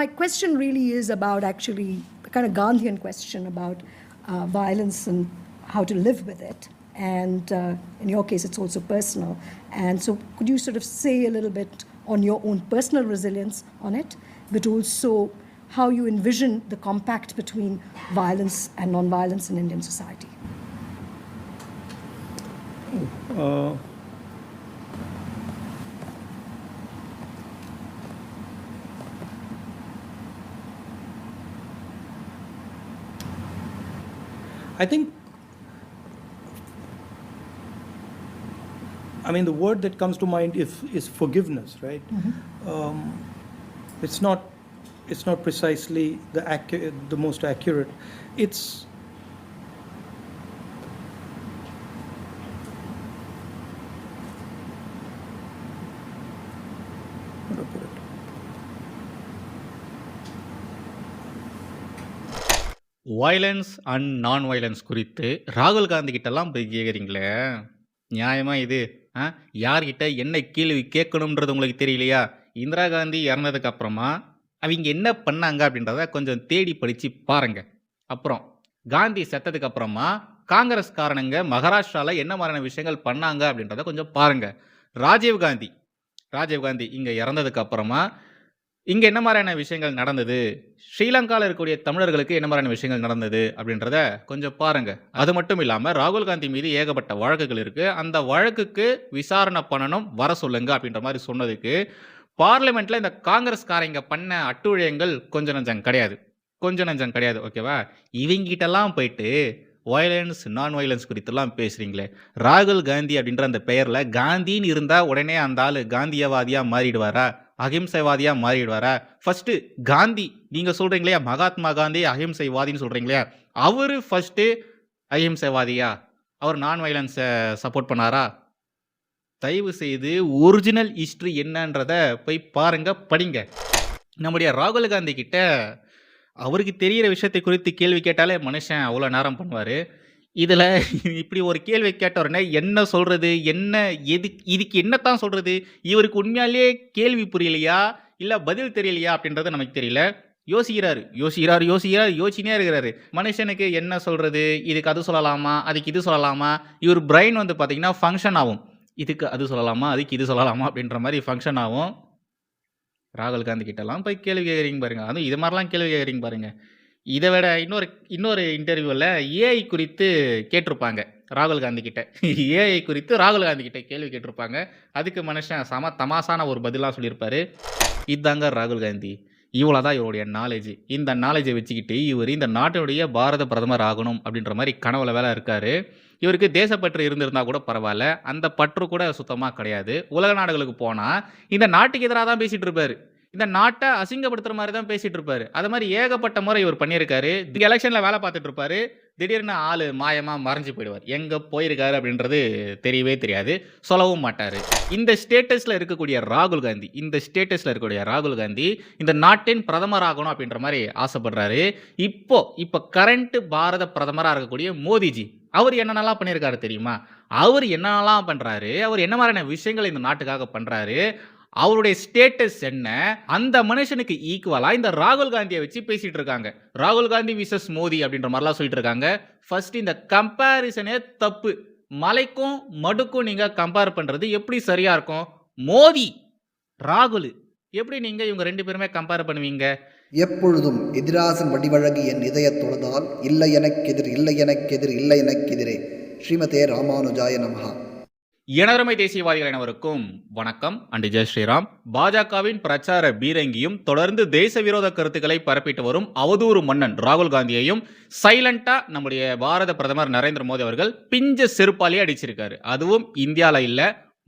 my question really is about actually kind of Gandhian question about uh, violence and how to live with it. And uh, in your case, it's also personal. And so, could you sort of say a little bit on your own personal resilience on it, but also how you envision the compact between violence and non-violence in Indian society? Uh, I think, I mean, the word that comes to mind is, is forgiveness, right? Um, it's not, it's not precisely the accu- the most accurate. It's violence and non violence குறித்து ராகுல் காந்தி கிட்டலாம் போய் கேட்குறீங்களே நியாயமா இது? ஆ? யார்கிட்ட என்ன கேள்வி கேட்கணுன்றது உங்களுக்கு தெரியலையா? இந்திரா காந்தி இறந்ததுக்கு அப்புறமா அவங்க என்ன பண்ணாங்க அப்படின்றத கொஞ்சம் தேடி படித்து பாருங்க. அப்புறம் காந்தி செத்ததுக்கு அப்புறமா காங்கிரஸ்காரனுங்க மகாராஷ்டிராவில் என்ன மாதிரியான விஷயங்கள் பண்ணாங்க அப்படின்றத கொஞ்சம் பாருங்க. ராஜீவ் காந்தி. ராஜீவ் காந்தி இங்கே இறந்ததுக்கு அப்புறமா இங்கே என்ன மாதிரியான விஷயங்கள் நடந்தது? ஸ்ரீலங்காவில் இருக்கக்கூடிய தமிழர்களுக்கு என்ன மாதிரியான விஷயங்கள் நடந்தது? அப்படின்றத கொஞ்சம் பாருங்க. அது மட்டும் இல்லாமல் ராகுல் காந்தி மீது ஏகப்பட்ட வழக்குகள் இருக்கு. அந்த வழக்குக்கு விசாரணை பண்ணணும் வர சொல்லுங்க அப்படின்ற மாதிரி சொன்னதுக்கு பார்லிமெண்ட்ல இந்த காங்கிரஸ்காரங்க பண்ண அட்டுழியங்கள் கொஞ்சம் நஞ்சம் கிடையாது. கொஞ்சம் நஞ்சம் கிடையாது ஓகேவா இவங்கிட்டலாம் போயிட்டு வயலன்ஸ் நான் வயலன்ஸ் குறித்தெல்லாம் பேசுகிறீங்களே ராகுல் காந்தி அப்படின்ற அந்த பெயரில் காந்தின்னு இருந்தால் உடனே அந்த ஆள் காந்தியவாதியாக மாறிடுவாரா? அகிம்சைவாதியாக மாறிடுவாரா? ஃபஸ்ட்டு காந்தி நீங்கள் சொல்றீங்களே மகாத்மா காந்தி அகிம்சைவாதின்னு சொல்கிறீங்களே அவர் ஃபஸ்ட்டு அகிம்சைவாதியா? அவர் நான் வயலன்ஸை சப்போர்ட் பண்ணாரா? தயவு செய்து ஒரிஜினல் ஹிஸ்ட்ரி என்னன்றத போய் பாருங்க படிங்க. நம்முடைய ராகுல் காந்தி கிட்ட அவருக்கு தெரிகிற விஷயத்தை குறித்து கேள்வி கேட்டாலே மனுஷன் அவ்வளோ நேரம் பண்ணுவார். இதில் இப்படி ஒரு கேள்வி கேட்டவுடனே என்ன சொல்கிறது என்ன எது இதுக்கு என்னத்தான் சொல்கிறது இவருக்கு உண்மையாலே கேள்வி புரியலையா? இல்லை பதில் தெரியலையா? அப்படின்றது நமக்கு தெரியல. யோசிக்கிறாரு. யோசிக்கிறார் யோசிக்கிறார் யோசினே இருக்கிறாரு. மனுஷனுக்கு என்ன சொல்கிறது இதுக்கு அது சொல்லலாமா? அதுக்கு இது சொல்லலாமா? இவர் பிரெயின் வந்து பார்த்திங்கன்னா ஃபங்க்ஷன் ஆகும். இதுக்கு அது சொல்லலாமா? அதுக்கு இது சொல்லலாமா? அப்படின்ற மாதிரி ஃபங்க்ஷன் ஆகும். ராகுல் காந்தி கிட்டலாம் போய் கேள்வி கேட்குறீங்க பாருங்கள் அதுவும் இது மாதிரிலாம் கேள்வி கேட்குறீங்க பாருங்கள் இதை விட இன்னொரு இன்னொரு இன்டர்வியூவில் ஏஐ குறித்து கேட்டிருப்பாங்க ராகுல் காந்தி கிட்ட ஏஐ குறித்து ராகுல் காந்தி கிட்ட கேள்வி கேட்டிருப்பாங்க. அதுக்கு மனுஷன் சம தமாசான ஒரு பதிலாக சொல்லியிருப்பாரு. இதாங்க ராகுல் காந்தி. இவ்வளோ தான் இவருடைய நாலேஜ் இந்த நாலேஜை வச்சுக்கிட்டு இவர் இந்த நாட்டினுடைய பாரத பிரதமர் ஆகணும் அப்படின்ற மாதிரி கனவுல வேலை இருக்காரு. இவருக்கு தேசப்பற்று இருந்திருந்தால் கூட பரவாயில்ல. அந்த பற்று கூட சுத்தமாக கிடையாது. உலக நாடுகளுக்கு போனால் இந்த நாட்டுக்கு எதிராக தான் பேசிகிட்டு இருப்பார். இந்த நாட்டை அசிங்கப்படுத்துற மாதிரி தான் பேசிட்டு இருப்பாரு. அது மாதிரி ஏகப்பட்ட முறை இவர் பண்ணியிருக்காரு. எலெக்ஷன்ல வேலை பார்த்துட்டு இருப்பாரு. திடீர்னு ஆளு மாயமா மறைஞ்சு போயிடுவார். எங்க போயிருக்காரு அப்படின்றது தெரியவே தெரியாது. சொல்லவும் மாட்டாரு. இந்த ஸ்டேட்டஸ்ல இருக்கக்கூடிய ராகுல் காந்தி இந்த ஸ்டேட்டஸ்ல இருக்கக்கூடிய ராகுல் காந்தி இந்த நாட்டின் பிரதமர் ஆகணும் அப்படின்ற மாதிரி ஆசைப்படுறாரு. இப்போ இப்போ கரண்ட் பாரத பிரதமராக இருக்கக்கூடிய மோடிஜி அவர் என்னென்னலாம் பண்ணியிருக்காரு தெரியுமா? அவர் என்னென்னலாம் பண்ணுறாரு அவர் என்ன மாதிரியான விஷயங்கள் இந்த நாட்டுக்காக பண்ணுறாரு அவருடைய ஸ்டேட்டஸ் என்ன? அந்த மனுஷனுக்கு ஈக்குவலாக இந்த ராகுல் காந்தியை வச்சு பேசிட்டு இருக்காங்க. ராகுல் காந்தி விசஸ் மோடி அப்படின்ற மாதிரிலாம் சொல்லிட்டு இருக்காங்க. ஃபர்ஸ்ட் இந்த கம்பேரிசனே தப்பு. மலைக்கும் மடுக்கும் நீங்கள் கம்பேர் பண்ணுறது எப்படி சரியாக இருக்கும்? மோதி ராகுல் எப்படி நீங்கள் இவங்க ரெண்டு பேருமே கம்பேர் பண்ணுவீங்க? எப்பொழுதும் எதிராசன் வடிவழகு என் இதய தொழுதால் இல்லை எனக்கெதிர் இல்லை எனக்கெதிர் இல்லை எனக்கெதிரே ஸ்ரீமதே ராமானுஜாய நமகா எனதருமை தேசியவாதிகள் அனைவருக்கும் வணக்கம். அண்டு ஜெய் ஸ்ரீராம். பாஜகவின் பிரச்சார பீரங்கியும் தொடர்ந்து தேச விரோத கருத்துக்களை பரப்பிட்டு வரும் அவதூறு மன்னன் ராகுல் காந்தியையும் சைலண்டா நம்முடைய பாரத பிரதமர் நரேந்திர மோடி அவர்கள் பிஞ்ச செருப்பாலே அடிச்சிருக்காரு. அதுவும் இந்தியாவில் இல்லை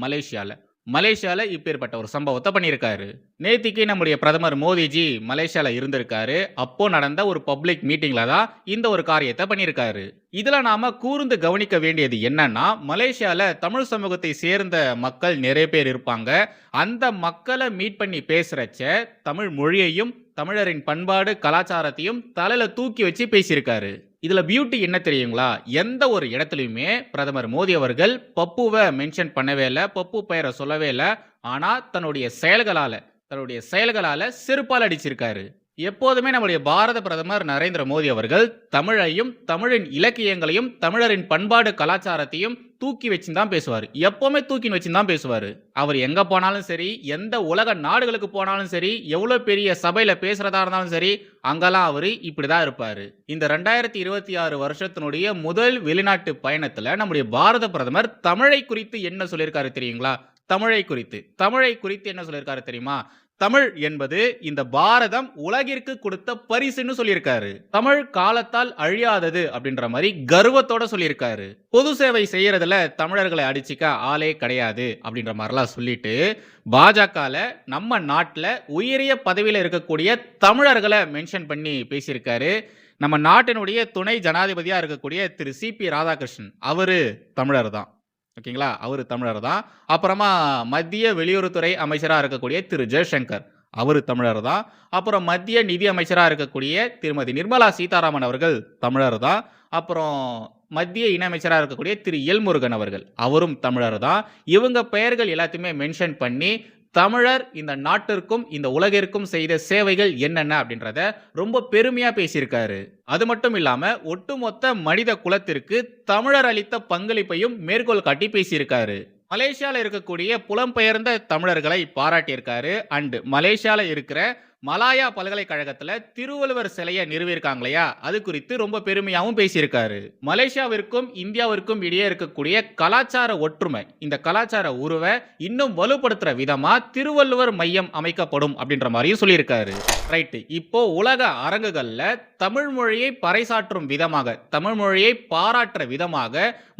மலேசியாவில் மலேசியாவில் இப்பேற்பட்ட ஒரு சம்பவத்தை பண்ணியிருக்காரு. நேத்திக்கு நம்முடைய பிரதமர் மோடிஜி மலேசியாவில் இருந்திருக்காரு. அப்போ நடந்த ஒரு பப்ளிக் மீட்டிங்ல தான் இந்த ஒரு காரியத்தை பண்ணியிருக்காரு. இதில் நாம கூர்ந்து கவனிக்க வேண்டியது என்னன்னா மலேசியாவில் தமிழ் சமூகத்தை சேர்ந்த மக்கள் நிறைய பேர் இருப்பாங்க. அந்த மக்களை மீட் பண்ணி பேசுறச்ச தமிழ் மொழியையும் தமிழரின் பண்பாடு கலாச்சாரத்தையும் தலையில தூக்கி வச்சு பேசியிருக்காரு. இதில் பியூட்டி என்ன தெரியுங்களா? எந்த ஒரு இடத்துலையுமே பிரதமர் மோடி அவர்கள் பப்புவை மென்ஷன் பண்ணவே இல்லை பப்பு பெயரை சொல்லவே இல்லை. ஆனால் தன்னுடைய செயல்களால் தன்னுடைய செயல்களால் செருப்பால் அடிச்சிருக்காரு. எப்போதுமே நம்முடைய பாரத பிரதமர் நரேந்திர மோடி அவர்கள் தமிழையும் தமிழின் இலக்கியங்களையும் தமிழரின் பண்பாடு கலாச்சாரத்தையும் தூக்கி வச்சு தான் பேசுவார். எப்போவுமே தூக்கி வச்சு தான் பேசுவார். அவர் எங்கே போனாலும் சரி எந்த உலக நாடுகளுக்கு போனாலும் சரி எவ்வளோ பெரிய சபையில் பேசுகிறதா இருந்தாலும் சரி அங்கெல்லாம் அவர் இப்படி தான் இருப்பார். இந்த ரெண்டாயிரத்தி இருபத்தி ஆறு வருஷத்தினுடைய முதல் வெளிநாட்டு பயணத்தில் நம்முடைய பாரத பிரதமர் தமிழை குறித்து என்ன சொல்லியிருக்காரு தெரியுங்களா? தமிழை குறித்து. தமிழை குறித்து என்ன சொல்லியிருக்காரு தெரியுமா? தமிழ் என்பது இந்த பாரதம் உலகிற்கு கொடுத்த பரிசுன்னு சொல்லியிருக்காரு. தமிழ் காலத்தால் அழியாதது அப்படின்ற மாதிரி கர்வத்தோட சொல்லியிருக்காரு. பொது சேவை செய்யறதுல தமிழர்களை அடிச்சுக்க ஆளே கிடையாது அப்படின்ற மாதிரிலாம் சொல்லிட்டு பாஜகவில் நம்ம நாட்டில் உயரிய பதவியில் இருக்கக்கூடிய தமிழர்களை மென்ஷன் பண்ணி பேசியிருக்காரு. நம்ம நாட்டினுடைய துணை ஜனாதிபதியாக இருக்கக்கூடிய திரு சிபி ராதாகிருஷ்ணன். அவரு தமிழர் தான். ஓகேங்களா? அவர் தமிழர் தான். அப்புறமா மத்திய வெளியுறவுத்துறை அமைச்சராக இருக்கக்கூடிய திரு. ஜெய்சங்கர் அவர் தமிழர் தான். அப்புறம் மத்திய நிதி அமைச்சராக இருக்கக்கூடிய திருமதி நிர்மலா சீதாராமன் அவர்கள் தமிழர் தான். அப்புறம் மத்திய இணையமைச்சராக இருக்கக்கூடிய திரு. எல்முருகன் அவர்கள் அவரும் தமிழர் தான். இவங்க பெயர்கள் எல்லாத்தையுமே மென்ஷன் பண்ணி தமிழர் இந்த நாட்டிற்கும் இந்த உலகிற்கும் செய்த சேவைகள் என்னென்ன அப்படின்றத ரொம்ப பெருமையா பேசியிருக்காரு. அது மட்டும் இல்லாம ஒட்டுமொத்த மனித குலத்திற்கு தமிழர் அளித்த பங்களிப்பையும் மேற்கோள் காட்டி பேசியிருக்காரு. மலேசியாவில் இருக்கக்கூடிய புலம்பெயர்ந்த தமிழர்களை பாராட்டியிருக்காரு. அண்டு மலேசியாவில் இருக்கிற மலாயா பல்கலைக்கழகத்துல திருவள்ளுவர் சிலையை நிறுவியிருக்காங்க இல்லையா அது குறித்து ரொம்ப பெருமையாகவும் பேசியிருக்காரு. மலேசியாவிற்கும் இந்தியாவிற்கும் இடையே இருக்கக்கூடிய கலாச்சார ஒற்றுமை இந்த கலாச்சார உருவை இன்னும் வலுப்படுத்துற விதமா திருவள்ளுவர் மையம் அமைக்கப்படும் அப்படின்ற மாதிரியும் சொல்லியிருக்காரு. ரைட்டு இப்போ உலக அரங்குகள்ல தமிழ் மொழியை பறைசாற்றும் விதமாக தமிழ் மொழியை பாராட்டுற விதமாக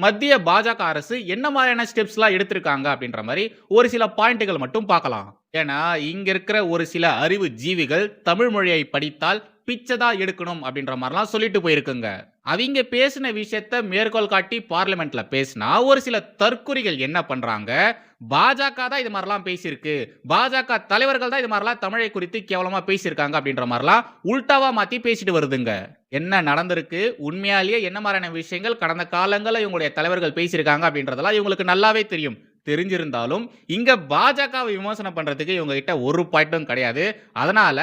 மத்திய பாஜக அரசு என்ன மாதிரியான ஸ்டெப்ஸ்லாம் எடுத்திருக்காங்க அப்படின்ற மாதிரி ஒரு சில பாயிண்ட்டுகள் மட்டும் பார்க்கலாம். ஏன்னா இங்க இருக்கிற ஒரு சில அறிவு ஜீவிகள் தமிழ் மொழியை படித்தால் பிச்சை தான் எடுக்கணும் அப்படின்ற மாதிரிலாம் சொல்லிட்டு போயிருக்குங்க. அவங்க பேசின விஷயத்த மேற்கோள் காட்டி பார்லிமெண்ட்ல பேசினா ஒரு சில தற்குறிகள் என்ன பண்றாங்க? பாஜக தான் இது மாதிரிலாம் பேசியிருக்கு. பாஜக தலைவர்கள் தான் இது மாதிரிலாம் தமிழை குறித்து கேவலமா பேசியிருக்காங்க அப்படின்ற மாதிரிலாம் உல்டாவா மாத்தி பேசிட்டு வருதுங்க. என்ன நடந்திருக்கு? உண்மையாலேயே என்ன மாதிரியான விஷயங்கள் கடந்த காலங்களில் இவங்களுடைய தலைவர்கள் பேசியிருக்காங்க அப்படின்றதெல்லாம் இவங்களுக்கு நல்லாவே தெரியும். தெரிஞ்சிருந்தாலும் இங்க பாஜகவை விமர்சனம் பண்றதுக்கு இவங்க கிட்ட ஒரு பாயிண்ட்டும் கிடையாது. அதனால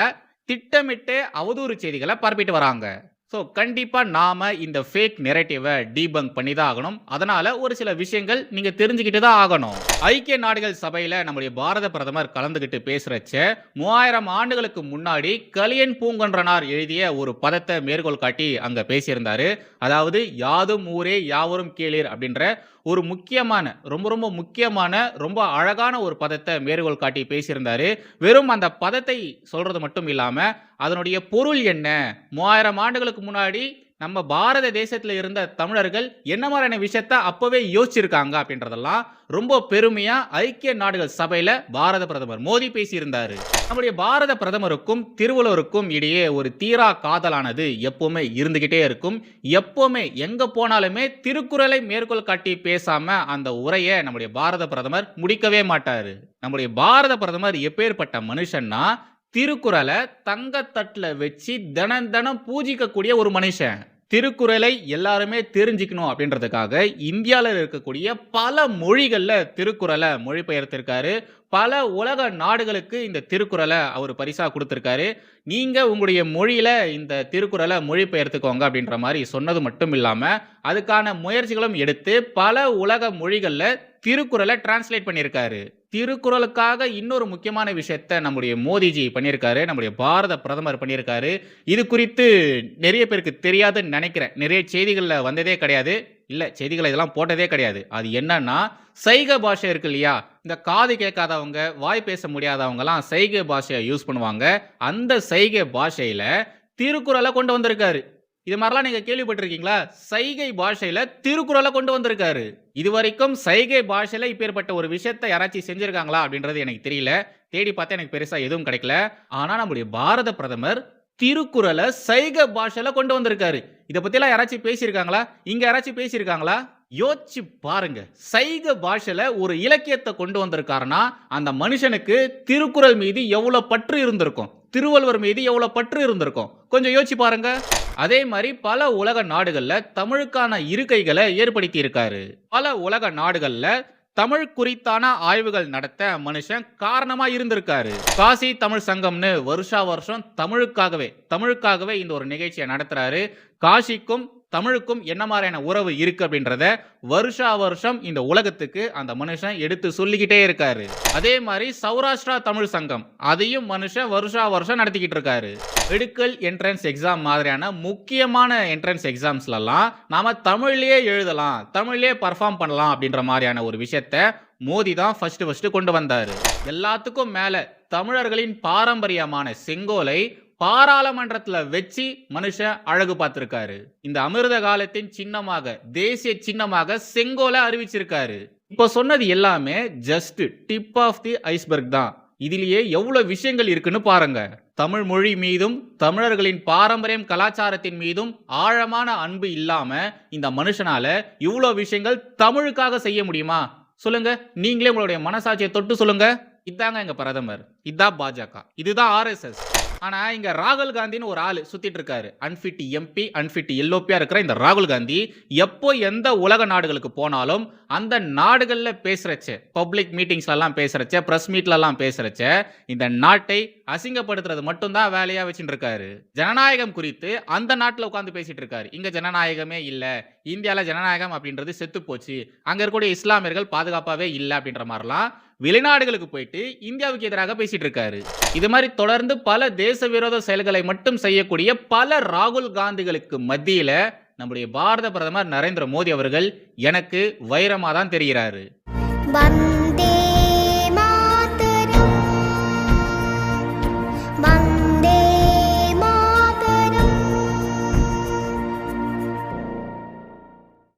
திட்டமிட்டு அவதூறு செய்திகளை பரப்பிட்டு வராங்க. ஸோ கண்டிப்பாக நாம் இந்த ஃபேக் நெரேட்டிவை டீபங்க் பண்ணி தான் ஆகணும். அதனால் ஒரு சில விஷயங்கள் நீங்கள் தெரிஞ்சுக்கிட்டு தான் ஆகணும். ஐக்கிய நாடுகள் சபையில் நம்முடைய பாரத பிரதமர் கலந்துக்கிட்டு பேசுகிறச்ச மூவாயிரம் ஆண்டுகளுக்கு முன்னாடி கலியன் பூங்கொன்றனார் எழுதிய ஒரு பதத்தை மேற்கோள் காட்டி அங்கே பேசியிருந்தார். அதாவது யாதும் ஊரே யாவரும் கேளீர் அப்படின்ற ஒரு முக்கியமான ரொம்ப ரொம்ப முக்கியமான ரொம்ப அழகான ஒரு பதத்தை மேற்கோள் காட்டி பேசியிருந்தார். வெறும் அந்த பதத்தை சொல்கிறது மட்டும் இல்லாமல் அதனுடைய பொருள் என்ன? மூவாயிரம் ஆண்டுகளுக்கு முன்னாடி நம்ம பாரத தேசத்தில் இருந்த தமிழர்கள் என்ன மாதிரியான விஷயத்த அப்போவே யோசிச்சிருக்காங்க அப்படின்றதெல்லாம் ரொம்ப பெருமையாக ஐக்கிய நாடுகள் சபையில் பாரத பிரதமர் மோடி பேசியிருந்தார். நம்முடைய பாரத பிரதமருக்கும் திருவள்ளுவருக்கும் இடையே ஒரு தீரா காதலானது எப்பவுமே இருந்துக்கிட்டே இருக்கும். எப்போவுமே எங்கே போனாலுமே திருக்குறளை மேற்கோள் காட்டி பேசாமல் அந்த உரையை நம்முடைய பாரத பிரதமர் முடிக்கவே மாட்டார். நம்முடைய பாரத பிரதமர் எப்பேற்பட்ட மனுஷன்னா திருக்குறளை தங்கத்தட்டில் வச்சு தினம் தினம் பூஜிக்கக்கூடிய ஒரு மனுஷன். திருக்குறளை எல்லாருமே தெரிஞ்சுக்கணும் அப்படின்றதுக்காக இந்தியாவில் இருக்கக்கூடிய பல மொழிகளில் திருக்குறளை மொழிபெயர்த்திருக்காரு. பல உலக நாடுகளுக்கு இந்த திருக்குறளை அவர் பரிசாக கொடுத்துருக்காரு. நீங்கள் உங்களுடைய மொழியில் இந்த திருக்குறளை மொழிபெயர்த்துக்கோங்க அப்படின்ற மாதிரி சொன்னது மட்டும் இல்லாமல் அதுக்கான முயற்சிகளும் எடுத்து பல உலக மொழிகளில் திருக்குறளை டிரான்ஸ்லேட் பண்ணியிருக்காரு. திருக்குறளுக்காக இன்னொரு முக்கியமான விஷயத்த நம்முடைய மோடிஜி பண்ணியிருக்காரு நம்முடைய பாரத பிரதமர் பண்ணியிருக்காரு. இது குறித்து நிறைய பேருக்கு தெரியாதுன்னு நினைக்கிறேன். நிறைய செய்திகளில் வந்ததே கிடையாது. இல்லை செய்திகளை இதெல்லாம் போட்டதே கிடையாது. அது என்னன்னா சைகை பாஷை இருக்கு இல்லையா? இந்த காது கேட்காதவங்க வாய் பேச முடியாதவங்கலாம் சைகை பாஷையை யூஸ் பண்ணுவாங்க. அந்த சைகை பாஷையில் திருக்குறளை கொண்டு வந்திருக்காரு. இது மாதிரிலாம் நீங்கள் கேள்விப்பட்டிருக்கீங்களா? சைகை பாஷையில் திருக்குறளை கொண்டு வந்திருக்காரு. இது வரைக்கும் சைகை பாஷையில் இப்பேற்பட்ட ஒரு விஷயத்தை யாராச்சும் செஞ்சிருக்காங்களா அப்படின்றது எனக்கு தெரியல. தேடி பார்த்தா எனக்கு பெருசாக எதுவும் கிடைக்கல. ஆனால் நம்முடைய பாரத பிரதமர் திருக்குறளை சைகை பாஷையில் கொண்டு வந்திருக்காரு. இதை பற்றிலாம் யாராச்சும் பேசியிருக்காங்களா? இங்கே யாராச்சும் பேசியிருக்காங்களா? யோசிச்சு பாருங்க. சைக பாஷையில ஒரு இலக்கியத்தை கொண்டு வந்திருக்காருன்னா அந்த மனுஷனுக்கு திருக்குறள் மீது எவ்வளோ பற்று இருந்திருக்கும்? திருவள்ளுவர் மீது எவ்வளோ பற்று இருந்திருக்கும்? கொஞ்சம் யோசிச்சு பாருங்க. அதே மாதிரி பல உலக நாடுகளில் தமிழுக்கான இருக்கைகளை ஏற்படுத்தி இருக்காரு பல உலக நாடுகளில் தமிழ் குறித்தான ஆய்வுகள் நடத்த மனுஷன் காரணமா இருந்திருக்காரு. காசி தமிழ் சங்கம்னு வருஷா வருஷம் தமிழுக்காகவே தமிழுக்காகவே இந்த ஒரு நிகழ்ச்சியை நடத்துறாரு. காசிக்கும் தமிழுக்கும் என்ன மாதிரியான உறவு இருக்கு அப்படின்றத வருஷா வருஷம் இந்த உலகத்துக்கு அந்த மனுஷன் எடுத்து சொல்லிக்கிட்டே இருக்காரு. அதே மாதிரி சௌராஷ்டிரா தமிழ் சங்கம் அதையும் மனுஷன் வருஷா வருஷம் நடத்திக்கிட்டு இருக்காரு. மெடிக்கல் என்ட்ரன்ஸ் எக்ஸாம் மாதிரியான முக்கியமான என்ட்ரன்ஸ் எக்ஸாம்ஸ்லாம் நாம தமிழ்லேயே எழுதலாம் தமிழ்லேயே பர்ஃபார்ம் பண்ணலாம் அப்படின்ற மாதிரியான ஒரு விஷயத்த மோடி தான் ஃபர்ஸ்ட் ஃபர்ஸ்ட் கொண்டு வந்தாரு. எல்லாத்துக்கும் மேல தமிழர்களின் பாரம்பரியமான செங்கோலை பாராளுமன்றத்தில் வச்சு மனுஷன் அழகு பார்த்திருக்காரு இந்த அமிர்த காலத்தின் சின்னமாக தேசிய சின்னமாக செங்கோலை அறிவிச்சிருக்காரு. இப்போ சொன்னது எல்லாமே just tip of the iceberg தான். இதிலேயே எவ்வளவு விஷயங்கள் இருக்குன்னு பாருங்க. தமிழ் மொழி மீதும் தமிழர்களின் பாரம்பரியம் கலாச்சாரத்தின் மீதும் ஆழமான அன்பு இல்லாம இந்த மனுஷனால இவ்வளோ விஷயங்கள் தமிழுக்காக செய்ய முடியுமா? சொல்லுங்க. நீங்களே உங்களுடைய மனசாட்சியை தொட்டு சொல்லுங்க. இதாங்க எங்க பிரதமர். இதான் பாஜக. இதுதான் ஆர்எஸ்எஸ் ஆனா இங்க ராகுல் காந்தின்னு ஒரு ஆளு சுத்திட்டு இருக்காரு. அன்பிட் எம்பி அன்பிட் எல்லோப்பியா இருக்கிற இந்த ராகுல் காந்தி எப்போ எந்த உலக நாடுகளுக்கு போனாலும் அந்த நாடுகள்ல பேசுறச்ச பப்ளிக் மீட்டிங்ஸ்ல எல்லாம் பேசுறச்ச பிரஸ் மீட்ல எல்லாம் பேசுறச்ச இந்த நாட்டை அசிங்கப்படுத்துறது மட்டும்தான் வேலையா வச்சுட்டு இருக்காரு. ஜனநாயகம் குறித்து அந்த நாட்டுல உட்காந்து பேசிட்டு இருக்காரு. இங்க ஜனநாயகமே இல்ல இந்தியாவில் ஜனநாயகம் அப்படின்றது செத்து போச்சு அங்க இருக்கக்கூடிய இஸ்லாமியர்கள் பாதுகாப்பாவே இல்லை அப்படின்ற மாதிரிலாம் வெளிநாடுகளுக்கு போயிட்டு இந்தியாவுக்கு எதிராக பேசிட்டு இருக்காரு. இது மாதிரி தொடர்ந்து பல தேச விரோத செயல்களை மட்டும் செய்யக்கூடிய பல ராகுல் காந்திகளுக்கு மத்தியில நம்முடைய பாரத பிரதமர் நரேந்திர மோடி அவர்கள் எனக்கு வைரமா தான் தெரிகிறாரு